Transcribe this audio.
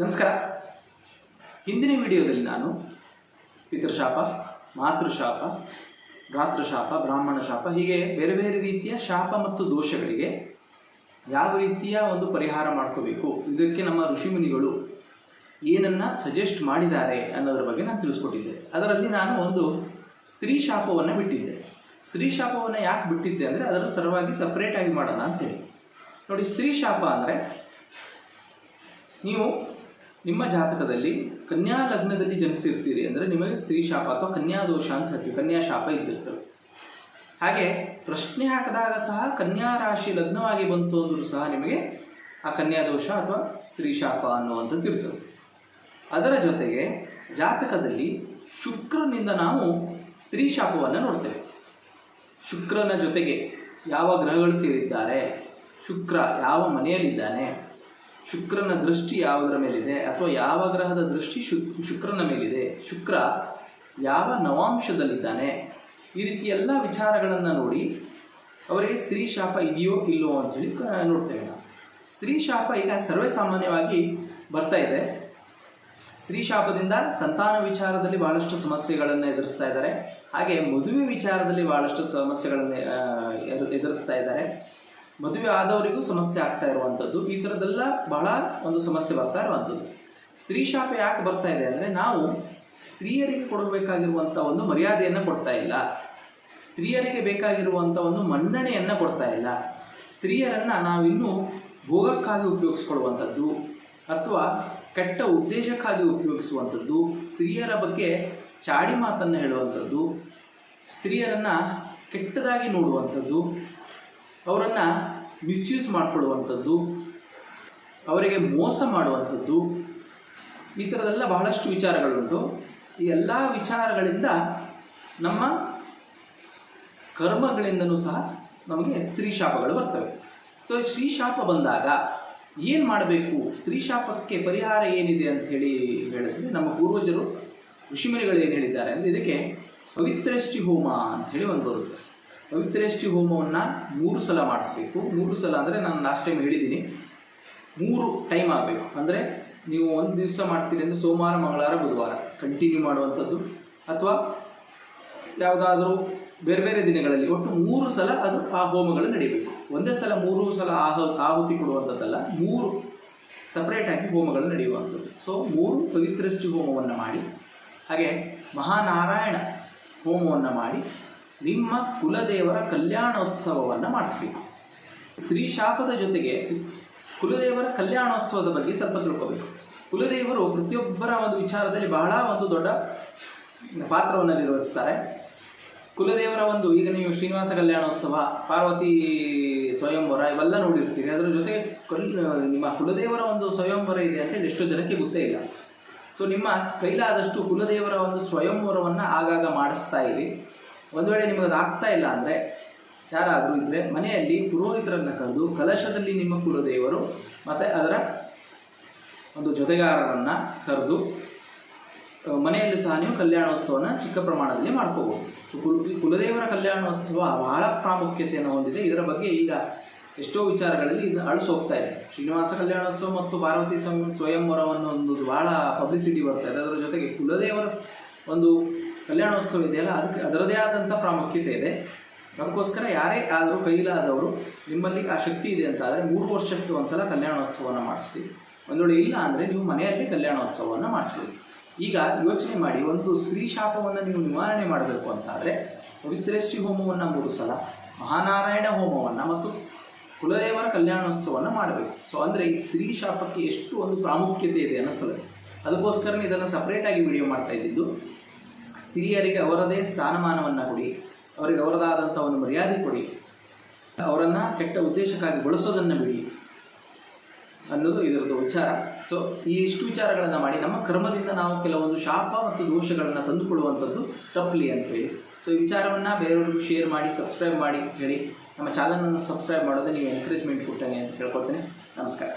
ನಮಸ್ಕಾರ. ಹಿಂದಿನ ವಿಡಿಯೋದಲ್ಲಿ ನಾನು ಪಿತೃಶಾಪ, ಮಾತೃಶಾಪ, ಭ್ರಾತೃಶಾಪ ಬ್ರಾಹ್ಮಣ ಶಾಪ ಹೀಗೆ ಬೇರೆ ಬೇರೆ ರೀತಿಯ ಶಾಪ ಮತ್ತು ದೋಷಗಳಿಗೆ ಯಾವ ರೀತಿಯ ಒಂದು ಪರಿಹಾರ ಮಾಡ್ಕೋಬೇಕು, ಇದಕ್ಕೆ ನಮ್ಮ ಋಷಿಮುನಿಗಳು ಏನನ್ನ ಸಜೆಸ್ಟ್ ಮಾಡಿದ್ದಾರೆ ಅನ್ನೋದ್ರ ಬಗ್ಗೆ ನಾನು ತಿಳಿಸ್ಕೊಟ್ಟಿದ್ದೆ. ಅದರಲ್ಲಿ ನಾನು ಒಂದು ಸ್ತ್ರೀ ಶಾಪವನ್ನು ಬಿಟ್ಟಿದ್ದೆ. ಸ್ತ್ರೀ ಶಾಪವನ್ನು ಯಾಕೆ ಬಿಟ್ಟಿದ್ದೆ ಅಂದರೆ ಅದರ ಸಲುವಾಗಿ ಸಪ್ರೇಟಾಗಿ ಮಾಡೋಣ ಅಂತೇಳಿ ನೋಡಿ, ಸ್ತ್ರೀ ಶಾಪ ಅಂದರೆ ನೀವು ನಿಮ್ಮ ಜಾತಕದಲ್ಲಿ ಕನ್ಯಾ ಲಗ್ನದಲ್ಲಿ ಜನಿಸಿರ್ತೀರಿ ಅಂದರೆ ನಿಮಗೆ ಸ್ತ್ರೀ ಶಾಪ ಅಥವಾ ಕನ್ಯಾ ದೋಷ ಅಂತ ಹೇಳ್ತೀವಿ. ಕನ್ಯಾ ಶಾಪ ಇದ್ದಿರ್ತವೆ ಹಾಗೆ ಪ್ರಶ್ನೆ ಹಾಕಿದಾಗ ಸಹ ಕನ್ಯಾ ರಾಶಿ ಲಗ್ನವಾಗಿ ಬಂತು ಅಂದರೂ ಸಹ ನಿಮಗೆ ಆ ಕನ್ಯಾ ದೋಷ ಅಥವಾ ಸ್ತ್ರೀ ಶಾಪ ಅನ್ನುವಂಥದ್ದು ಇರ್ತದೆ. ಅದರ ಜೊತೆಗೆ ಜಾತಕದಲ್ಲಿ ಶುಕ್ರನಿಂದ ನಾವು ಸ್ತ್ರೀ ಶಾಪವನ್ನು ನೋಡ್ತೇವೆ. ಶುಕ್ರನ ಜೊತೆಗೆ ಯಾವ ಗ್ರಹಗಳು ಸೇರಿದ್ದಾರೆ? ಶುಕ್ರ ಯಾವ ಮನೆಯಲ್ಲಿದ್ದಾನೆ? ಶುಕ್ರನ ದೃಷ್ಟಿ ಯಾವುದರ ಮೇಲಿದೆ? ಅಥವಾ ಯಾವ ಗ್ರಹದ ದೃಷ್ಟಿ ಶುಕ್ ಶುಕ್ರನ ಮೇಲಿದೆ? ಶುಕ್ರ ಯಾವ ನವಾಂಶದಲ್ಲಿದ್ದಾನೆ? ಈ ರೀತಿ ಎಲ್ಲ ವಿಚಾರಗಳನ್ನು ನೋಡಿ, ಅವರಿಗೆ ಸ್ತ್ರೀ ಶಾಪ ಇದೆಯೋ ಇಲ್ಲೋ ಅಂತೇಳಿ ನೋಡ್ತೇವೆ ನಾವು ಸ್ತ್ರೀ ಶಾಪ ಈಗ ಸರ್ವೇ ಸಾಮಾನ್ಯವಾಗಿ ಬರ್ತಾ ಇದೆ. ಸ್ತ್ರೀ ಶಾಪದಿಂದ ಸಂತಾನ ವಿಚಾರದಲ್ಲಿ ಬಹಳಷ್ಟು ಸಮಸ್ಯೆಗಳನ್ನು ಎದುರಿಸ್ತಾ ಇದ್ದಾರೆ. ಹಾಗೆ ಮದುವೆ ವಿಚಾರದಲ್ಲಿ ಬಹಳಷ್ಟು ಸಮಸ್ಯೆಗಳನ್ನು ಎದುರಿಸ್ತಾ ಇದ್ದಾರೆ. ಮದುವೆ ಆದವರಿಗೂ ಸಮಸ್ಯೆ ಆಗ್ತಾ ಇರುವಂಥದ್ದು, ಈ ಥರದ್ದೆಲ್ಲ ಬಹಳ ಒಂದು ಸಮಸ್ಯೆ ಬರ್ತಾ ಇರುವಂಥದ್ದು. ಸ್ತ್ರೀ ಶಾಪ ಯಾಕೆ ಬರ್ತಾ ಇದೆ ಅಂದರೆ ನಾವು ಸ್ತ್ರೀಯರಿಗೆ ಕೊಡಬೇಕಾಗಿರುವಂಥ ಒಂದು ಮರ್ಯಾದೆಯನ್ನು ಕೊಡ್ತಾ ಇಲ್ಲ. ಸ್ತ್ರೀಯರಿಗೆ ಬೇಕಾಗಿರುವಂಥ ಒಂದು ಮನ್ನಣೆಯನ್ನು ಕೊಡ್ತಾ ಇಲ್ಲ. ಸ್ತ್ರೀಯರನ್ನು ನಾವಿನ್ನೂ ಭೋಗಕ್ಕಾಗಿ ಉಪಯೋಗಿಸ್ಕೊಳ್ಳುವಂಥದ್ದು ಅಥವಾ ಕೆಟ್ಟ ಉದ್ದೇಶಕ್ಕಾಗಿ ಉಪಯೋಗಿಸುವಂಥದ್ದು, ಸ್ತ್ರೀಯರ ಬಗ್ಗೆ ಚಾಡಿ ಮಾತನ್ನು ಹೇಳುವಂಥದ್ದು, ಸ್ತ್ರೀಯರನ್ನು ಕೆಟ್ಟದಾಗಿ ನೋಡುವಂಥದ್ದು ಅವರನ್ನು ಮಿಸ್ಯೂಸ್ ಮಾಡಿಕೊಳ್ಳುವಂಥದ್ದು ಅವರಿಗೆ ಮೋಸ ಮಾಡುವಂಥದ್ದು, ಈ ಥರದೆಲ್ಲ ಬಹಳಷ್ಟು ವಿಚಾರಗಳುಂಟು. ಈ ಎಲ್ಲ ವಿಚಾರಗಳಿಂದ ನಮ್ಮ ಕರ್ಮಗಳಿಂದನೂ ಸಹ ನಮಗೆ ಸ್ತ್ರೀ ಶಾಪಗಳು ಬರ್ತವೆ. ಸೊ ಸ್ತ್ರೀ ಶಾಪ ಬಂದಾಗ ಏನು ಮಾಡಬೇಕು? ಸ್ತ್ರೀ ಶಾಪಕ್ಕೆ ಪರಿಹಾರ ಏನಿದೆ ಅಂತ ಹೇಳಿ ಹೇಳಿದ್ರೆ, ನಮ್ಮ ಪೂರ್ವಜರು ಋಷಿಮುನಿಗಳು ಏನು ಹೇಳಿದ್ದಾರೆ ಅಂದರೆ, ಇದಕ್ಕೆ ಪವಿತ್ರಶ್ಚಿ ಹೋಮ ಅಂತ ಹೇಳಿ ಒಂದು ಬರುತ್ತೆ. ಪವಿತ್ರೇಷ್ಟಿ ಹೋಮವನ್ನು ಮೂರು ಸಲ ಮಾಡಿಸ್ಬೇಕು. ಮೂರು ಸಲ ಅಂದರೆ ನಾನು ಲಾಸ್ಟ್ ಟೈಮ್ ಹೇಳಿದ್ದೀನಿ ಮೂರು ಟೈಮ್ ಆಗಬೇಕು. ಅಂದರೆ ನೀವು ಒಂದು ದಿವಸ ಮಾಡ್ತೀರಿ ಅಂದರೆ ಸೋಮವಾರ, ಮಂಗಳವಾರ, ಬುಧವಾರ. ಕಂಟಿನ್ಯೂ ಮಾಡುವಂಥದ್ದು. ಅಥವಾ ಯಾವುದಾದ್ರೂ ಬೇರೆ ಬೇರೆ ದಿನಗಳಲ್ಲಿ ಒಟ್ಟು ಮೂರು ಸಲ ಅದು ಆ ಹೋಮಗಳು ನಡೀಬೇಕು. ಒಂದೇ ಸಲ ಮೂರು ಸಲ ಆಹ ಆಹುತಿ ಕೊಡುವಂಥದ್ದಲ್ಲ, ಮೂರು ಸಪ್ರೇಟಾಗಿ ಹೋಮಗಳು ನಡೆಯುವಂಥದ್ದು. ಸೊ ಮೂರು ಪವಿತ್ರಷ್ಟಿ ಹೋಮವನ್ನು ಮಾಡಿ, ಹಾಗೆ ಮಹಾನಾರಾಯಣ ಹೋಮವನ್ನು ಮಾಡಿ ನಿಮ್ಮ ಕುಲದೇವರ ಕಲ್ಯಾಣೋತ್ಸವವನ್ನು ಮಾಡಿಸ್ಬೇಕು. ಸ್ತ್ರೀ ಶಾಪದ ಜೊತೆಗೆ ಕುಲದೇವರ ಕಲ್ಯಾಣೋತ್ಸವದ ಬಗ್ಗೆ ಸ್ವಲ್ಪ ತಿಳ್ಕೋಬೇಕು. ಕುಲದೇವರು ಪ್ರತಿಯೊಬ್ಬರ ಒಂದು ವಿಚಾರದಲ್ಲಿ ಬಹಳ ಒಂದು ದೊಡ್ಡ ಪಾತ್ರವನ್ನು ನಿರ್ವಹಿಸ್ತಾರೆ ಕುಲದೇವರ ಒಂದು, ಈಗ ನೀವು ಶ್ರೀನಿವಾಸ ಕಲ್ಯಾಣೋತ್ಸವ, ಪಾರ್ವತಿ ಸ್ವಯಂವರ ಇವೆಲ್ಲ ನೋಡಿರ್ತೀರಿ. ಅದರ ಜೊತೆಗೆ ಕಲ್, ನಿಮ್ಮ ಕುಲದೇವರ ಒಂದು ಸ್ವಯಂವರ ಇದೆ ಅಂತ ಎಷ್ಟೋ ಜನಕ್ಕೆ ಗೊತ್ತೇ ಇಲ್ಲ. ಸೊ ನಿಮ್ಮ ಕೈಲಾದಷ್ಟು ಕುಲದೇವರ ಒಂದು ಸ್ವಯಂವರವನ್ನು ಆಗಾಗ ಮಾಡಿಸ್ತಾ ಇರಿ. ಒಂದು ವೇಳೆ ನಿಮಗೆ ಅದು ಆಗ್ತಾ ಇಲ್ಲ ಅಂದರೆ, ಯಾರಾದರೂ ಇದ್ದರೆ ಮನೆಯಲ್ಲಿ ಪುರೋಹಿತರನ್ನು ಕರೆದು ಕಲಶದಲ್ಲಿ ನಿಮ್ಮ ಕುಲದೇವರು ಮತ್ತು ಅದರ ಒಂದು ಜೊತೆಗಾರರನ್ನು ಕರೆದು ಮನೆಯಲ್ಲಿ ಸಹ ನೀವು ಕಲ್ಯಾಣೋತ್ಸವನ ಚಿಕ್ಕ ಪ್ರಮಾಣದಲ್ಲಿ ಮಾಡ್ಕೋಬೋದು ಸೊ, ಕುಲ ಕುಲದೇವರ ಕಲ್ಯಾಣೋತ್ಸವ ಬಹಳ ಪ್ರಾಮುಖ್ಯತೆಯನ್ನು ಹೊಂದಿದೆ. ಇದರ ಬಗ್ಗೆ ಈಗ ಎಷ್ಟೋ ವಿಚಾರಗಳಲ್ಲಿ ಇದು ಅಳಿಸೋಗ್ತಾ ಇದೆ. ಶ್ರೀನಿವಾಸ ಕಲ್ಯಾಣೋತ್ಸವ ಮತ್ತು ಪಾರ್ವತಿ ಸ್ವಯಂವರವನ್ನು ಒಂದು ಬಹಳ ಪಬ್ಲಿಸಿಟಿ ಬರ್ತಾ ಇದೆ. ಅದರ ಜೊತೆಗೆ ಕುಲದೇವರ ಒಂದು ಕಲ್ಯಾಣೋತ್ಸವ ಇದೆಯಲ್ಲ, ಅದಕ್ಕೆ ಅದರದೇ ಆದಂಥ ಪ್ರಾಮುಖ್ಯತೆ ಇದೆ. ಅದಕ್ಕೋಸ್ಕರ ಯಾರೇ ಆದರೂ ಕೈಲಾದವರು ನಿಮ್ಮಲ್ಲಿ ಆ ಶಕ್ತಿ ಇದೆ ಅಂತ ಆದರೆ ಮೂರು ವರ್ಷಕ್ಕೆ ಒಂದ್ಸಲ ಕಲ್ಯಾಣೋತ್ಸವವನ್ನು ಮಾಡಿಸ್ತೀವಿ ಒಂದು ವೇಳೆ ಇಲ್ಲ ಅಂದರೆ ನೀವು ಮನೆಯಲ್ಲಿ ಕಲ್ಯಾಣೋತ್ಸವವನ್ನು ಮಾಡಿಸ್ತೀವಿ ಈಗ ಯೋಚನೆ ಮಾಡಿ, ಒಂದು ಸ್ತ್ರೀ ಶಾಪವನ್ನು ನೀವು ನಿವಾರಣೆ ಮಾಡಬೇಕು ಅಂತಾದರೆ ಪವಿತ್ರಶ್ರೀ ಹೋಮವನ್ನು ಮೂರು ಸಲ, ಮಹಾನಾರಾಯಣ ಹೋಮವನ್ನು ಮತ್ತು ಕುಲದೇವರ ಕಲ್ಯಾಣೋತ್ಸವವನ್ನು ಮಾಡಬೇಕು. ಸೊ ಅಂದರೆ ಈ ಸ್ತ್ರೀ ಶಾಪಕ್ಕೆ ಎಷ್ಟು ಒಂದು ಪ್ರಾಮುಖ್ಯತೆ ಇದೆ ಅನ್ನಿಸ್ತದೆ. ಅದಕ್ಕೋಸ್ಕರ ಇದನ್ನು ಸಪ್ರೇಟಾಗಿ ವಿಡಿಯೋ ಮಾಡ್ತಾ ಇದ್ದಿದ್ದು. ಸ್ತ್ರೀಯರಿಗೆ ಅವರದೇ ಸ್ಥಾನಮಾನವನ್ನು ಕೊಡಿ. ಅವರಿಗೆ ಅವರದಾದಂಥ ಒಂದು ಮರ್ಯಾದೆ ಕೊಡಿ. ಅವರನ್ನು ಕೆಟ್ಟ ಉದ್ದೇಶಕ್ಕಾಗಿ ಬಳಸೋದನ್ನು ಬಿಡಿ ಅನ್ನೋದು ಇದರದ್ದು ವಿಚಾರ. ಸೊ ಈ ಇಷ್ಟು ವಿಚಾರಗಳನ್ನು ಮಾಡಿ ನಮ್ಮ ಕರ್ಮದಿಂದ ನಾವು ಕೆಲವೊಂದು ಶಾಪ ಮತ್ತು ದೋಷಗಳನ್ನು ತಂದುಕೊಳ್ಳುವಂಥದ್ದು ತಪ್ಪಲಿ ಅಂತೇಳಿ ಸೊ ಈ ವಿಚಾರವನ್ನು ಬೇರೆಯವ್ರಿಗೂ ಶೇರ್ ಮಾಡಿ ಸಬ್ಸ್ಕ್ರೈಬ್ ಮಾಡಿ, ಹೇಳಿ. ನಮ್ಮ ಚಾನಲನ್ನು ಸಬ್ಸ್ಕ್ರೈಬ್ ಮಾಡೋದೇ ನೀವು ಎನ್ಕರೇಜ್ಮೆಂಟ್ ಕೊಟ್ಟಂಗೆ ಅಂತ ಹೇಳ್ಕೊಳ್ತೇನೆ ನಮಸ್ಕಾರ.